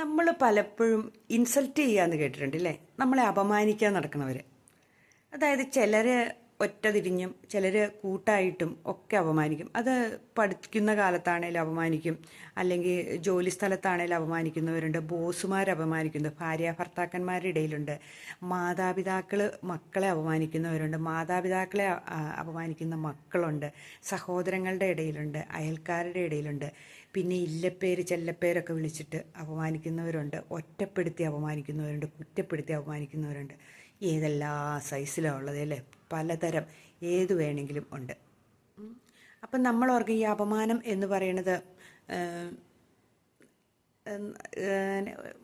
നമ്മൾ പലപ്പോഴും ഇൻസൾട്ട് ചെയ്യാന്ന് കേട്ടിട്ടുണ്ട് അല്ലേ നമ്മളെ അപമാനിക്കാൻ നടക്കുന്നവർ അതായത് ചിലർ ഒറ്റ തിരിഞ്ഞും ചിലർ കൂട്ടായിട്ടും ഒക്കെ അപമാനിക്കും. അത് പഠിക്കുന്ന കാലത്താണേലും അപമാനിക്കും. അല്ലെങ്കിൽ ജോലി സ്ഥലത്താണേലും അപമാനിക്കുന്നവരുണ്ട്. ബോസുമാർ അപമാനിക്കുന്നു ഭാര്യ ഭർത്താക്കന്മാരുടെ ഇടയിലുണ്ട്. മാതാപിതാക്കൾ മക്കളെ അപമാനിക്കുന്നവരുണ്ട്. മാതാപിതാക്കളെ അപമാനിക്കുന്ന മക്കളുണ്ട്. സഹോദരങ്ങളുടെ ഇടയിലുണ്ട്. അയൽക്കാരുടെ ഇടയിലുണ്ട്. പിന്നെ ഇല്ലപ്പേര് ചെല്ലപ്പേരൊക്കെ വിളിച്ചിട്ട് അപമാനിക്കുന്നവരുണ്ട്. ഒറ്റപ്പെടുത്തി അപമാനിക്കുന്നവരുണ്ട്. കുറ്റപ്പെടുത്തി അപമാനിക്കുന്നവരുണ്ട്. ഏതെല്ലാ സൈസിലാണ് ഉള്ളത് അല്ലേ പലതരം ഏത് വേണമെങ്കിലും ഉണ്ട്. അപ്പം നമ്മൾ ഓർക്കും ഈ അപമാനം എന്ന് ഏഹ്,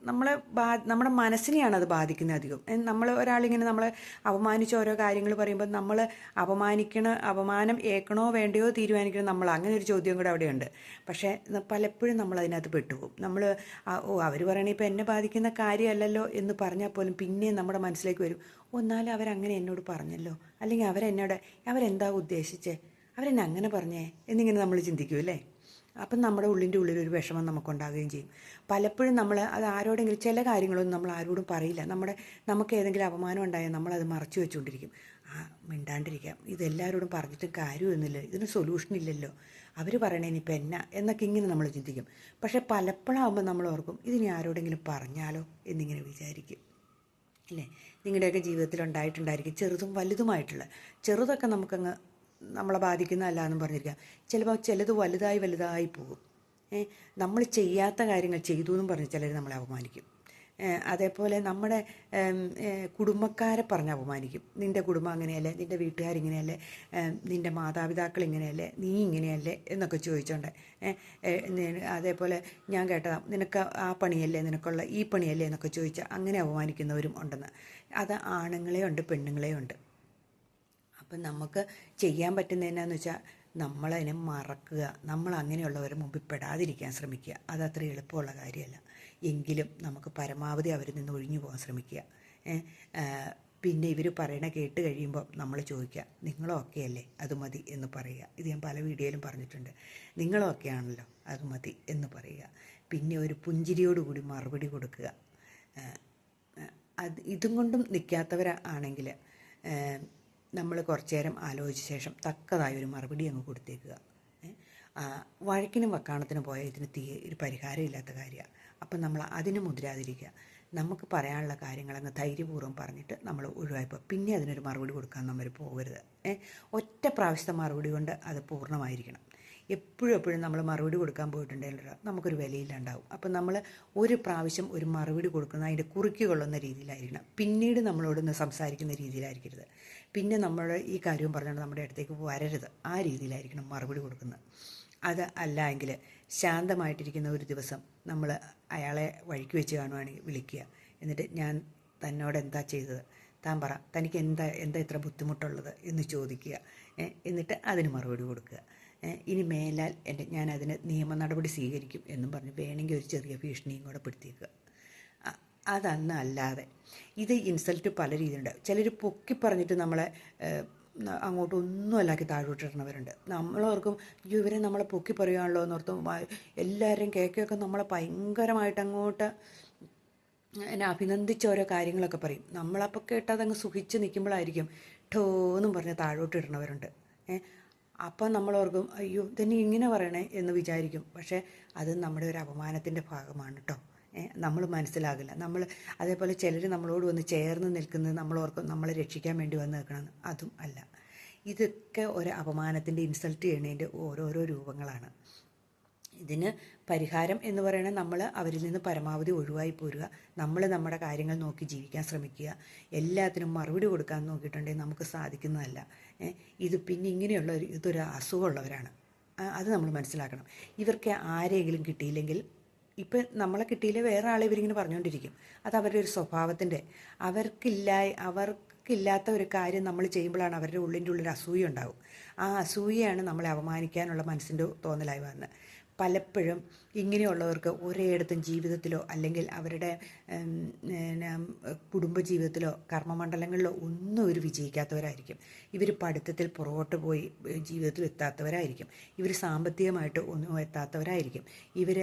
നമ്മളെ ബാ നമ്മുടെ മനസ്സിനെയാണ് അത് ബാധിക്കുന്നത് അധികം. നമ്മൾ ഒരാളിങ്ങനെ നമ്മളെ അപമാനിച്ച ഓരോ കാര്യങ്ങൾ പറയുമ്പോൾ നമ്മൾ അപമാനിക്കണ അപമാനം ഏക്കണോ വേണ്ടയോ തീരുമാനിക്കണം നമ്മൾ അങ്ങനെ ഒരു ചോദ്യം കൂടെ അവിടെയുണ്ട്. പക്ഷേ പലപ്പോഴും നമ്മൾ അതിനകത്ത് പെട്ടുപോകും നമ്മൾ ഓ അവർ പറയണേ ഇപ്പം എന്നെ ബാധിക്കുന്ന കാര്യമല്ലല്ലോ എന്ന് പറഞ്ഞാൽ പോലും പിന്നെ നമ്മുടെ മനസ്സിലേക്ക് വരും. ഓ എന്നാലും അവരങ്ങനെ എന്നോട് പറഞ്ഞല്ലോ. അല്ലെങ്കിൽ അവരെന്നോട് അവരെന്താ ഉദ്ദേശിച്ചേ? അവരെന്നെ അങ്ങനെ പറഞ്ഞേ? എന്നിങ്ങനെ നമ്മൾ ചിന്തിക്കും അല്ലേ? അപ്പം നമ്മുടെ ഉള്ളിന്റെ ഉള്ളിൽ ഒരു വിഷമം നമുക്കുണ്ടാകുകയും ചെയ്യും. പലപ്പോഴും നമ്മൾ അത് ആരോടെങ്കിലും ചില കാര്യങ്ങളൊന്നും നമ്മൾ ആരോടും പറയില്ല. നമ്മുടെ നമുക്ക് ഏതെങ്കിലും അപമാനം ഉണ്ടായാൽ നമ്മളത് മറച്ചു വെച്ചുകൊണ്ടിരിക്കും. ആ മിണ്ടാണ്ടിരിക്കാം ഇതെല്ലാവരോടും പറഞ്ഞിട്ട് കാര്യമൊന്നുമില്ല. ഇതിന് സൊല്യൂഷൻ ഇല്ലല്ലോ. അവർ പറയണേ ഇനിയിപ്പോൾ എന്നാ? എന്നൊക്കെ ഇങ്ങനെ നമ്മൾ ചിന്തിക്കും. പക്ഷേ പലപ്പോഴാകുമ്പോൾ നമ്മൾ ഓർക്കും ഇതിനി ആരോടെങ്കിലും പറഞ്ഞാലോ എന്നിങ്ങനെ വിചാരിക്കും. അല്ലേ? നിങ്ങളുടെയൊക്കെ ജീവിതത്തിൽ ഉണ്ടായിട്ടുണ്ടായിരിക്കും ചെറുതും വലുതുമായിട്ടുള്ള. ചെറുതൊക്കെ നമുക്കങ്ങ് നമ്മളെ ബാധിക്കുന്നതല്ല എന്നും പറഞ്ഞിരിക്കാം ചിലപ്പോൾ ചിലത് വലുതായി വലുതായി പോകും. നമ്മൾ ചെയ്യാത്ത കാര്യങ്ങൾ ചെയ്തു എന്നും പറഞ്ഞ് ചിലർ നമ്മളെ അപമാനിക്കും. അതേപോലെ നമ്മുടെ കുടുംബക്കാരെ പറഞ്ഞ് അപമാനിക്കും. നിന്റെ കുടുംബം അങ്ങനെയല്ലേ? നിന്റെ വീട്ടുകാരിങ്ങനെയല്ലേ നിന്റെ മാതാപിതാക്കൾ ഇങ്ങനെയല്ലേ? നീ ഇങ്ങനെയല്ലേ? എന്നൊക്കെ ചോദിച്ചോണ്ട് അതേപോലെ ഞാൻ കേട്ടതാ നിനക്ക് ആ പണിയല്ലേ? നിനക്കുള്ള ഈ പണിയല്ലേ? എന്നൊക്കെ ചോദിച്ചാൽ അങ്ങനെ അപമാനിക്കുന്നവരും ഉണ്ടെന്ന്. അത് ആണുങ്ങളെ ഉണ്ട് പെണ്ണുങ്ങളെ ഉണ്ട് അപ്പം നമുക്ക് ചെയ്യാൻ പറ്റുന്ന എന്നാന്ന് വെച്ചാൽ നമ്മളതിനെ മറക്കുക. നമ്മൾ അങ്ങനെയുള്ളവരെ മുമ്പിൽ പെടാതിരിക്കാൻ ശ്രമിക്കുക. അത് അത്ര എളുപ്പമുള്ള കാര്യമല്ല. എങ്കിലും നമുക്ക് പരമാവധി അവരിൽ നിന്ന് ഒഴിഞ്ഞു പോകാൻ ശ്രമിക്കുക. പിന്നെ ഇവർ പറയണ കേട്ട് കഴിയുമ്പോൾ നമ്മൾ ചോദിക്കുക നിങ്ങളൊക്കെ അല്ലേ? അത് മതി എന്ന് പറയുക. ഇത് ഞാൻ പല വീഡിയോയിലും പറഞ്ഞിട്ടുണ്ട്. നിങ്ങളൊക്കെ ആണല്ലോ? അത് മതി എന്ന് പറയുക. പിന്നെ ഒരു പുഞ്ചിരിയോടുകൂടി മറുപടി കൊടുക്കുക. അത് ഇതും കൊണ്ടും നിൽക്കാത്തവരാണെങ്കിൽ നമ്മൾ കുറച്ചു നേരം ആലോചിച്ച ശേഷം തക്കതായ ഒരു മറുപടി അങ്ങ് കൊടുത്തേക്കുക. വഴക്കിനും വക്കാണത്തിനും പോയ ഇതിന് തീ ഒരു പരിഹാരമില്ലാത്ത കാര്യമാണ്. അപ്പം നമ്മൾ അതിന് മുതിരാതിരിക്കുക. നമുക്ക് പറയാനുള്ള കാര്യങ്ങൾ അങ്ങ് ധൈര്യപൂർവം പറഞ്ഞിട്ട് നമ്മൾ ഒഴിവായപ്പോൾ പിന്നെ അതിനൊരു മറുപടി കൊടുക്കാൻ നമ്മൾ പോകരുത്. ഒറ്റ പ്രാവശ്യത്തെ മറുപടി കൊണ്ട് അത് പൂർണമായിരിക്കണം. എപ്പോഴും എപ്പോഴും നമ്മൾ മറുപടി കൊടുക്കാൻ പോയിട്ടുണ്ടെങ്കിൽ നമുക്കൊരു വിലയില്ലാണ്ടാവും അപ്പം നമ്മൾ ഒരു പ്രാവശ്യം ഒരു മറുപടി കൊടുക്കുന്ന അതിന്റെ കുറുക്കി കൊള്ളുന്ന രീതിയിലായിരിക്കണം. പിന്നീട് നമ്മളോടൊന്ന് സംസാരിക്കുന്ന രീതിയിലായിരിക്കരുത്. പിന്നെ നമ്മൾ ഈ കാര്യം പറഞ്ഞാൽ നമ്മുടെ അടുത്തേക്ക് വരരുത്. ആ രീതിയിലായിരിക്കണം മറുപടി കൊടുക്കുന്നത്. അത് അല്ല എങ്കിൽ ശാന്തമായിട്ടിരിക്കുന്ന ഒരു ദിവസം നമ്മൾ അയാളെ വഴിക്ക് വെച്ച് കാണുവാണെങ്കിൽ വിളിക്കുക. എന്നിട്ട് ഞാൻ തന്നോട് എന്താ ചെയ്തത്? താൻ പറ തനിക്ക് എന്താ എന്താ ഇത്ര ബുദ്ധിമുട്ടുള്ളത് എന്ന് ചോദിക്കുക. എന്നിട്ട് അതിന് മറുപടി കൊടുക്കുക. ഇനി മേലാൽ എന്റെ ഞാൻ അതിന് നിയമ നടപടി സ്വീകരിക്കും എന്നും പറഞ്ഞ് വേണമെങ്കിൽ ഒരു ചെറിയ ഭീഷണിയും കൂടെ പെടുത്തിയേക്കുക. അതന്ന് അല്ലാതെ ഇത് ഇൻസൾട്ട് പല രീതിയിലുണ്ട്. ചിലർ പൊക്കി പറഞ്ഞിട്ട് നമ്മളെ അങ്ങോട്ടൊന്നും അല്ലാക്കി താഴോട്ടിടണവരുണ്ട് നമ്മളോർക്കും അയ്യോ ഇവരെ നമ്മളെ പൊക്കി പറയുകയാണല്ലോ എന്നോർത്തും എല്ലാവരും കേൾക്കുകയൊക്കെ നമ്മളെ ഭയങ്കരമായിട്ട് അങ്ങോട്ട് എന്നെ അഭിനന്ദിച്ച ഓരോ കാര്യങ്ങളൊക്കെ പറയും. നമ്മളപ്പോൾ കേട്ടതങ്ങ് സുഖിച്ച് നിൽക്കുമ്പോഴായിരിക്കും ഠോന്നും പറഞ്ഞ് താഴോട്ട് ഇടണവരുണ്ട്. ഏ അപ്പം നമ്മൾ ഓർക്കും അയ്യോ ഇതന്നെ ഇങ്ങനെ പറയണേ എന്ന് വിചാരിക്കും. പക്ഷേ അത് നമ്മുടെ ഒരു അപമാനത്തിന്റെ ഭാഗമാണ് കേട്ടോ നമ്മൾ മനസ്സിലാകില്ല. നമ്മൾ അതേപോലെ ചിലർ നമ്മളോട് വന്ന് ചേർന്ന് നിൽക്കുന്നത് നമ്മൾ ഓർക്കും നമ്മളെ രക്ഷിക്കാൻ വേണ്ടി വന്ന് നിൽക്കണമെന്ന് അതും അല്ല. ഇതൊക്കെ ഒരു അപമാനത്തിന്റെ ഇൻസൾട്ട് ചെയ്യണതിന്റെ ഓരോരോ രൂപങ്ങളാണ്. ഇതിന് പരിഹാരം എന്ന് പറയുന്നത് നമ്മൾ അവരിൽ നിന്ന് പരമാവധി ഒഴിവായി പോരുക. നമ്മൾ നമ്മുടെ കാര്യങ്ങൾ നോക്കി ജീവിക്കാൻ ശ്രമിക്കുക. എല്ലാത്തിനും മറുപടി കൊടുക്കാൻ നോക്കിയിട്ടുണ്ടെങ്കിൽ നമുക്ക് സാധിക്കുന്നതല്ല. ഇത് പിന്നെ ഇങ്ങനെയുള്ള ഒരു ഇതൊരു അസുഖമുള്ളവരാണ്. അത് നമ്മൾ മനസ്സിലാക്കണം. ഇവർക്ക് ആരെങ്കിലും കിട്ടിയില്ലെങ്കിൽ ഇപ്പം നമ്മളെ കിട്ടിയില്ല വേറെ ആളെ ഇവരിങ്ങനെ പറഞ്ഞുകൊണ്ടിരിക്കും. അത് അവരുടെ ഒരു സ്വഭാവത്തിന്റെ. അവർക്കില്ല അവർക്കില്ലാത്ത ഒരു കാര്യം നമ്മൾ ചെയ്യുമ്പോഴാണ് അവരുടെ ഉള്ളിന്റെ ഉള്ളിൽ അസൂയ ഉണ്ടാവും. ആ അസൂയയാണ് നമ്മളെ അപമാനിക്കാനുള്ള മനസ്സിന്റെ തോന്നലായി വന്നത്. പലപ്പോഴും ഇങ്ങനെയുള്ളവർക്ക് ഒരേയിടത്തും ജീവിതത്തിലോ അല്ലെങ്കിൽ അവരുടെ കുടുംബജീവിതത്തിലോ കർമ്മമണ്ഡലങ്ങളിലോ ഒന്നും ഒരു വിജയിക്കാത്തവരായിരിക്കും. ഇവർ പഠിത്തത്തിൽ പുറകോട്ട് പോയി ജീവിതത്തിൽ എത്താത്തവരായിരിക്കും. ഇവർ സാമ്പത്തികമായിട്ട് ഒന്നും എത്താത്തവരായിരിക്കും. ഇവർ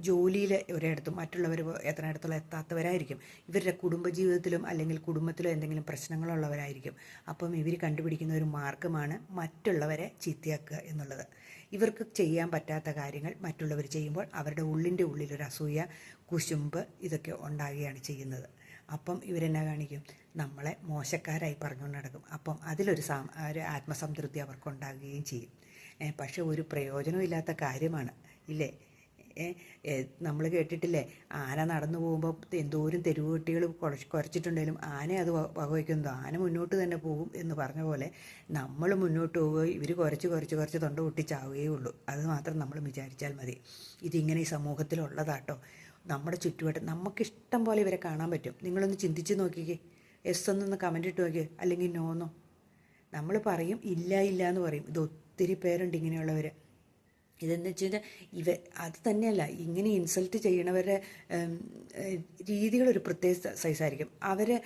ജോലിയിൽ ഒരിടത്തും മറ്റുള്ളവർ എത്രയിടത്തോളം എത്താത്തവരായിരിക്കും. ഇവരുടെ കുടുംബജീവിതത്തിലും അല്ലെങ്കിൽ കുടുംബത്തിലോ എന്തെങ്കിലും പ്രശ്നങ്ങളുള്ളവരായിരിക്കും. അപ്പം ഇവർ കണ്ടുപിടിക്കുന്ന ഒരു മാർഗമാണ് മറ്റുള്ളവരെ ചീത്തയാക്കുക എന്നുള്ളത്. ഇവർക്ക് ചെയ്യാൻ പറ്റാത്ത കാര്യങ്ങൾ മറ്റുള്ളവർ ചെയ്യുമ്പോൾ അവരുടെ ഉള്ളിന്റെ ഉള്ളിലൊരു അസൂയ കുശുമ്പ് ഇതൊക്കെ ഉണ്ടാകുകയാണ് ചെയ്യുന്നത്. അപ്പം ഇവരെന്നെ കാണിക്കും? നമ്മളെ മോശക്കാരായി പറഞ്ഞുകൊണ്ട് നടക്കും. അപ്പം അതിലൊരു സാ ഒരു ആത്മസംതൃപ്തി അവർക്കുണ്ടാകുകയും ചെയ്യും. പക്ഷെ ഒരു പ്രയോജനമില്ലാത്ത കാര്യമാണ്. ഇല്ലേ? നമ്മൾ കേട്ടിട്ടില്ലേ? ആന നടന്നു പോകുമ്പോൾ എന്തോരം തെരുവ് കുട്ടികൾ കുഴച്ച് കുരച്ചിട്ടുണ്ടെങ്കിലും ആന അത് വകവയ്ക്കുന്നത് ആന മുന്നോട്ട് തന്നെ പോകും എന്ന് പറഞ്ഞ പോലെ നമ്മൾ മുന്നോട്ട് പോവുകയും ഇവർ കുരച്ച് കുരച്ച് കുരച്ച് തൊണ്ട പൊട്ടിച്ചാവുകയേ ഉള്ളൂ. അത് മാത്രം നമ്മൾ വിചാരിച്ചാൽ മതി. ഇതിങ്ങനെ ഈ സമൂഹത്തിലുള്ളതാട്ടോ. നമ്മുടെ ചുറ്റുവട്ടം നമുക്കിഷ്ടം പോലെ ഇവരെ കാണാൻ പറ്റും. നിങ്ങളൊന്ന് ചിന്തിച്ച് നോക്കിക്കേ. എസ് എന്നൊന്ന് കമന്റ് ഇട്ട് നോക്കിയേ. അല്ലെങ്കിൽ നോന്നോ നമ്മൾ പറയും ഇല്ല ഇല്ല എന്ന് പറയും. ഇത് ഒത്തിരി പേരുണ്ട് ഇങ്ങനെയുള്ളവർ ഇതെന്ന് വെച്ച് കഴിഞ്ഞാൽ ഇവ അത് തന്നെയല്ല ഇങ്ങനെ ഇൻസൾട്ട് ചെയ്യണവരുടെ രീതികളൊരു പ്രത്യേക സൈസായിരിക്കും അവരെ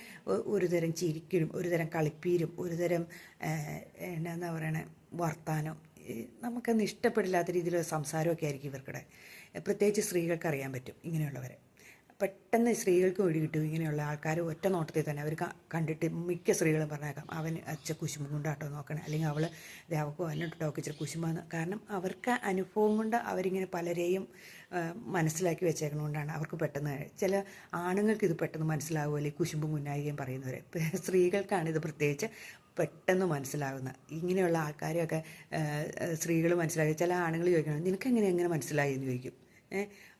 ഒരു തരം ചിരിക്കലും ഒരു തരം കളിപ്പീരും ഒരു തരം എന്താ പറയണേ വർത്താനം നമുക്കൊന്നും ഇഷ്ടപ്പെടില്ലാത്ത രീതിയിലുള്ള സംസാരമൊക്കെ ആയിരിക്കും ഇവർക്കിടെ. പ്രത്യേകിച്ച് സ്ത്രീകൾക്ക് അറിയാൻ പറ്റും ഇങ്ങനെയുള്ളവരെ. പെട്ടെന്ന് സ്ത്രീകൾക്ക് വഴി കിട്ടും. ഇങ്ങനെയുള്ള ആൾക്കാർ ഒറ്റ നോട്ടത്തിൽ തന്നെ അവർ കണ്ടിട്ട് മിക്ക സ്ത്രീകളും പറഞ്ഞേക്കാം അവൻ അച്ഛ കുശുമ്പും കൊണ്ടാട്ടോ നോക്കണേ. അല്ലെങ്കിൽ അവൾ ദേവക്കോ വന്നിട്ടോ ഒക്കെ ഇച്ചിരി കുശുമ്പാന്ന് കാരണം അവർക്ക് അനുഭവം കൊണ്ട് അവരിങ്ങനെ പലരെയും മനസ്സിലാക്കി വെച്ചേക്കണോണ്ടാണ് അവർക്ക് പെട്ടെന്ന് ചില ആണുങ്ങൾക്ക് ഇത് പെട്ടെന്ന് മനസ്സിലാവുമല്ലേ കുശുമ്പും മുന്നായികയും പറയുന്നവർ സ്ത്രീകൾക്കാണ് ഇത് പ്രത്യേകിച്ച് പെട്ടെന്ന് മനസ്സിലാകുന്നത് ഇങ്ങനെയുള്ള ആൾക്കാരെയൊക്കെ സ്ത്രീകൾ മനസ്സിലാക്കി ചില ആണുങ്ങൾ ചോദിക്കണം നിനക്ക് എങ്ങനെ മനസ്സിലായി? എന്ന് ചോദിക്കും.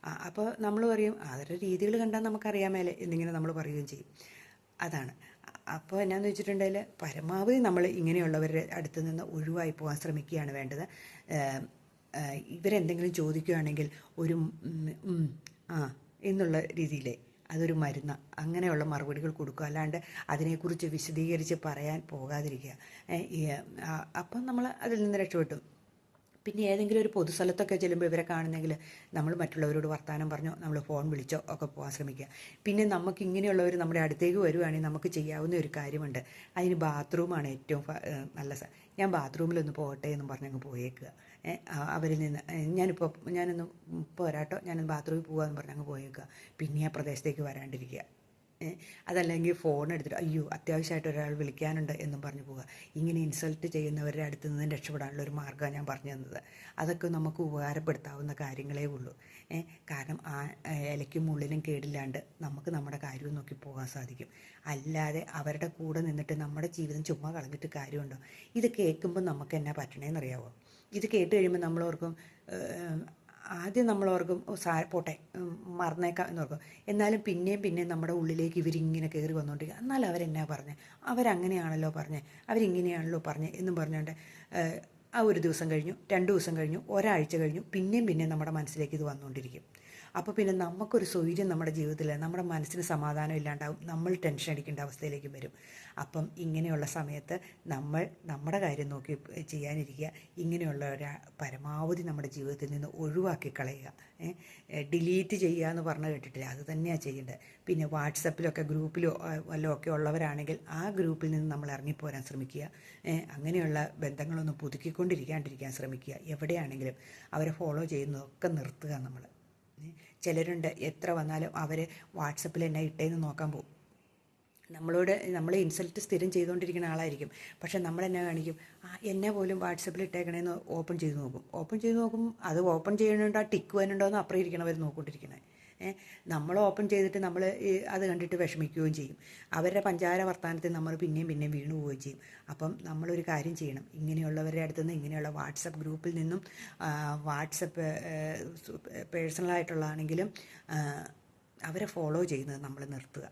അപ്പോൾ നമ്മൾ പറയും അവരുടെ രീതികൾ കണ്ടാൽ നമുക്കറിയാൻ മേലെ എന്നിങ്ങനെ നമ്മൾ പറയുകയും ചെയ്യും. അതാണ്. അപ്പോൾ എന്നാന്ന് വെച്ചിട്ടുണ്ടെങ്കിൽ പരമാവധി നമ്മൾ ഇങ്ങനെയുള്ളവരുടെ അടുത്ത് നിന്ന് ഒഴിവായി പോകാൻ ശ്രമിക്കുകയാണ് വേണ്ടത്. ഇവരെന്തെങ്കിലും ചോദിക്കുകയാണെങ്കിൽ ഒരു ആ എന്നുള്ള രീതിയിലേ അതൊരു മരുന്ന് അങ്ങനെയുള്ള മറുപടികൾ കൊടുക്കുക. അല്ലാണ്ട് അതിനെക്കുറിച്ച് വിശദീകരിച്ച് പറയാൻ പോകാതിരിക്കുക. അപ്പം നമ്മൾ അതിൽ നിന്ന് രക്ഷപ്പെട്ടു. പിന്നെ ഏതെങ്കിലും ഒരു പൊതുസ്ഥലത്തൊക്കെ ചെല്ലുമ്പോൾ ഇവരെ കാണുന്നെങ്കിൽ നമ്മൾ മറ്റുള്ളവരോട് വർത്തമാനം പറഞ്ഞോ നമ്മൾ ഫോൺ വിളിച്ചോ ഒക്കെ പോകാൻ ശ്രമിക്കുക. പിന്നെ നമുക്ക് ഇങ്ങനെയുള്ളവർ നമ്മുടെ അടുത്തേക്ക് വരുവാണെങ്കിൽ നമുക്ക് ചെയ്യാവുന്ന ഒരു കാര്യമുണ്ട്. അതിന് ബാത്റൂമാണ് ഏറ്റവും നല്ല ഞാൻ ബാത്റൂമിലൊന്ന് പോകട്ടെ എന്ന് പറഞ്ഞങ്ങ് പോയേക്കുക. അവരിൽ നിന്ന് ഞാനിപ്പോൾ ഞാനൊന്ന് പോരാട്ടോ ഞാനൊന്ന് ബാത്റൂമിൽ പോകാമെന്ന് പറഞ്ഞങ്ങ് പോയേക്കുക. പിന്നെ ആ പ്രദേശത്തേക്ക് വരാണ്ടിരിക്കുക. അതല്ലെങ്കിൽ ഫോൺ എടുത്തിട്ട് അയ്യോ അത്യാവശ്യമായിട്ട് ഒരാൾ വിളിക്കാനുണ്ട് എന്നും പറഞ്ഞു പോവുക. ഇങ്ങനെ ഇൻസൾട്ട് ചെയ്യുന്നവരുടെ അടുത്ത് നിന്ന് രക്ഷപ്പെടാനുള്ള ഒരു മാർഗമാണ് ഞാൻ പറഞ്ഞു തന്നത്. അതൊക്കെ നമുക്ക് ഉപകാരപ്പെടുത്താവുന്ന കാര്യങ്ങളേ ഉള്ളൂ. കാരണം ആ ഇലയ്ക്കും മുള്ളിനും കേടില്ലാണ്ട് നമുക്ക് നമ്മുടെ കാര്യവും നോക്കി പോകാൻ സാധിക്കും. അല്ലാതെ അവരുടെ കൂടെ നിന്നിട്ട് നമ്മുടെ ജീവിതം ചുമ്മാ കളഞ്ഞിട്ട് കാര്യമുണ്ടോ? ഇത് കേൾക്കുമ്പോൾ നമുക്ക് എന്നാ പറ്റണേന്നറിയാവോ? ഇത് കേട്ട് കഴിയുമ്പോൾ നമ്മളോർക്കും ആദ്യം നമ്മൾ ഓർക്കും സാ പോട്ടെ മറന്നേക്കാം എന്നോർക്കും. എന്നാലും പിന്നെയും പിന്നെയും നമ്മുടെ ഉള്ളിലേക്ക് ഇവരിങ്ങനെ കയറി വന്നുകൊണ്ടിരിക്കുക എന്നാൽ അവരെന്നാ പറഞ്ഞ്? അവരങ്ങനെയാണല്ലോ പറഞ്ഞ്? അവരിങ്ങനെയാണല്ലോ പറഞ്ഞ് എന്നും പറഞ്ഞുകൊണ്ട് ആ ഒരു ദിവസം കഴിഞ്ഞു രണ്ട് ദിവസം കഴിഞ്ഞു ഒരാഴ്ച കഴിഞ്ഞു പിന്നെയും പിന്നെയും നമ്മുടെ മനസ്സിലേക്ക് ഇത് വന്നുകൊണ്ടിരിക്കും അപ്പോൾ പിന്നെ നമുക്കൊരു സ്വൈര്യം നമ്മുടെ ജീവിതത്തിൽ നമ്മുടെ മനസ്സിന് സമാധാനം ഇല്ലാണ്ടാവും നമ്മൾ ടെൻഷൻ അടിക്കേണ്ട അവസ്ഥയിലേക്ക് വരും. അപ്പം ഇങ്ങനെയുള്ള സമയത്ത് നമ്മൾ നമ്മുടെ കാര്യം നോക്കി ചെയ്യാനിരിക്കുക ഇങ്ങനെയുള്ളവരെ പരമാവധി നമ്മുടെ ജീവിതത്തിൽ നിന്ന് ഒഴിവാക്കി കളയുക. ഡിലീറ്റ് ചെയ്യുക എന്ന് പറഞ്ഞ് കേട്ടിട്ടില്ല? അത് തന്നെയാണ് ചെയ്യേണ്ടത്. പിന്നെ വാട്സപ്പിലൊക്കെ ഗ്രൂപ്പിലോ വല്ലതും ഒക്കെ ഉള്ളവരാണെങ്കിൽ ആ ഗ്രൂപ്പിൽ നിന്ന് നമ്മൾ ഇറങ്ങിപ്പോരാൻ ശ്രമിക്കുക. അങ്ങനെയുള്ള ബന്ധങ്ങളൊന്നും പുതുക്കിക്കൊണ്ടിരിക്കാണ്ടിരിക്കാൻ ശ്രമിക്കുക. എവിടെയാണെങ്കിലും അവരെ ഫോളോ ചെയ്യുന്നതൊക്കെ നിർത്തുക നമ്മൾ ചിലരുണ്ട്. എത്ര വന്നാലും അവർ വാട്സപ്പിൽ എന്നെ ഇട്ടേന്ന് നോക്കാൻ പോകും നമ്മളോട് നമ്മൾ ഇൻസൾട്ട് സ്ഥിരം ചെയ്തുകൊണ്ടിരിക്കുന്ന ആളായിരിക്കും. പക്ഷെ നമ്മളെന്നെ കാണിക്കും ആ എന്നെ പോലും വാട്സപ്പിൽ ഇട്ടേക്കണേന്ന് ഓപ്പൺ ചെയ്ത് നോക്കും. ഓപ്പൺ ചെയ്ത് നോക്കും അത് ഓപ്പൺ ചെയ്യണുണ്ടോ ടിക്ക് വരുന്നുണ്ടോ എന്ന് അപ്പുറം ഇരിക്കണവർ നോക്കിക്കൊണ്ടിരിക്കണേ. നമ്മൾ ഓപ്പൺ ചെയ്തിട്ട് നമ്മൾ അത് കണ്ടിട്ട് വിഷമിക്കുകയും ചെയ്യും. അവരുടെ പഞ്ചാര വർത്തമാനത്തിൽ നമ്മൾ പിന്നെയും പിന്നെയും വീണു പോവുകയും ചെയ്യും. അപ്പം നമ്മളൊരു കാര്യം ചെയ്യണം. ഇങ്ങനെയുള്ളവരുടെ അടുത്ത് നിന്ന് ഇങ്ങനെയുള്ള വാട്സപ്പ് ഗ്രൂപ്പിൽ നിന്നും വാട്സപ്പ് പേഴ്സണലായിട്ടുള്ളതാണെങ്കിലും അവരെ ഫോളോ ചെയ്യുന്നത് നമ്മൾ നിർത്തുക.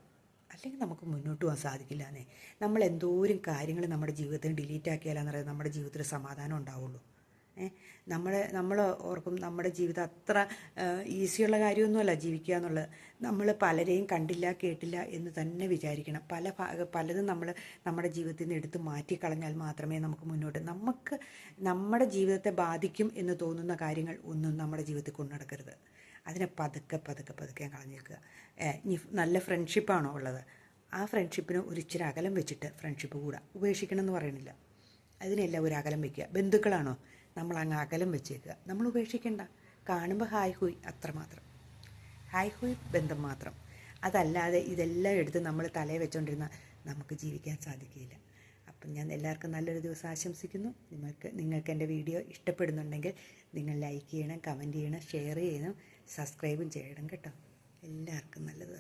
അല്ലെങ്കിൽ നമുക്ക് മുന്നോട്ട് പോകാൻ സാധിക്കില്ല എന്നേ. നമ്മൾ എന്തോരം കാര്യങ്ങൾ നമ്മുടെ ജീവിതത്തിൽ ഡിലീറ്റ് ആക്കിയാലാന്ന് പറയുന്നത് നമ്മുടെ ജീവിതത്തിൽ സമാധാനം ഉണ്ടാവുള്ളൂ. ഏ നമ്മൾ ഓർക്കും നമ്മുടെ ജീവിതം അത്ര ഈസിയുള്ള കാര്യമൊന്നുമല്ല ജീവിക്കുക എന്നുള്ളത്. നമ്മൾ പലരെയും കണ്ടില്ല കേട്ടില്ല എന്ന് തന്നെ വിചാരിക്കണം. പല ഭാഗ പലതും നമ്മൾ നമ്മുടെ ജീവിതത്തിൽ നിന്ന് എടുത്ത് മാറ്റിക്കളഞ്ഞാൽ മാത്രമേ നമുക്ക് മുന്നോട്ട് നമുക്ക് നമ്മുടെ ജീവിതത്തെ ബാധിക്കും എന്ന് തോന്നുന്ന കാര്യങ്ങൾ ഒന്നും നമ്മുടെ ജീവിതത്തിൽ കൊണ്ടു നടക്കരുത്. അതിനെ പതുക്കെ പതുക്കെ പതുക്കെ കളഞ്ഞേക്കുക ഇനി നല്ല ഫ്രണ്ട്ഷിപ്പാണോ ഉള്ളത്? ആ ഫ്രണ്ട്ഷിപ്പിന് ഒരു ഇച്ചിരി അകലം വെച്ചിട്ട് ഫ്രണ്ട്ഷിപ്പ് കൂടാ. ഉപേക്ഷിക്കണം എന്ന് പറയണില്ല. അതിനെല്ലാം ഒരു അകലം വയ്ക്കുക ബന്ധുക്കളാണോ? നമ്മൾ അങ്ങ് അകലം വെച്ചേക്കുക. നമ്മൾ ഉപേക്ഷിക്കേണ്ട. കാണുമ്പോൾ ഹായ് ഹൂയ് അത്രമാത്രം ഹായ് ഹൂയ് ബന്ധം മാത്രം. അതല്ലാതെ ഇതെല്ലാം എടുത്ത് നമ്മൾ തലയിൽ വെച്ചുകൊണ്ടിരുന്ന നമുക്ക് ജീവിക്കാൻ സാധിക്കില്ല അപ്പം ഞാൻ എല്ലാവർക്കും നല്ലൊരു ദിവസം ആശംസിക്കുന്നു. നിങ്ങൾക്ക് നിങ്ങൾക്ക് എന്റെ വീഡിയോ ഇഷ്ടപ്പെടുന്നുണ്ടെങ്കിൽ നിങ്ങൾ ലൈക്ക് ചെയ്യണം കമന്റ് ചെയ്യണം ഷെയർ ചെയ്യണം സബ്സ്ക്രൈബും ചെയ്യണം കേട്ടോ. എല്ലാവർക്കും നല്ലത്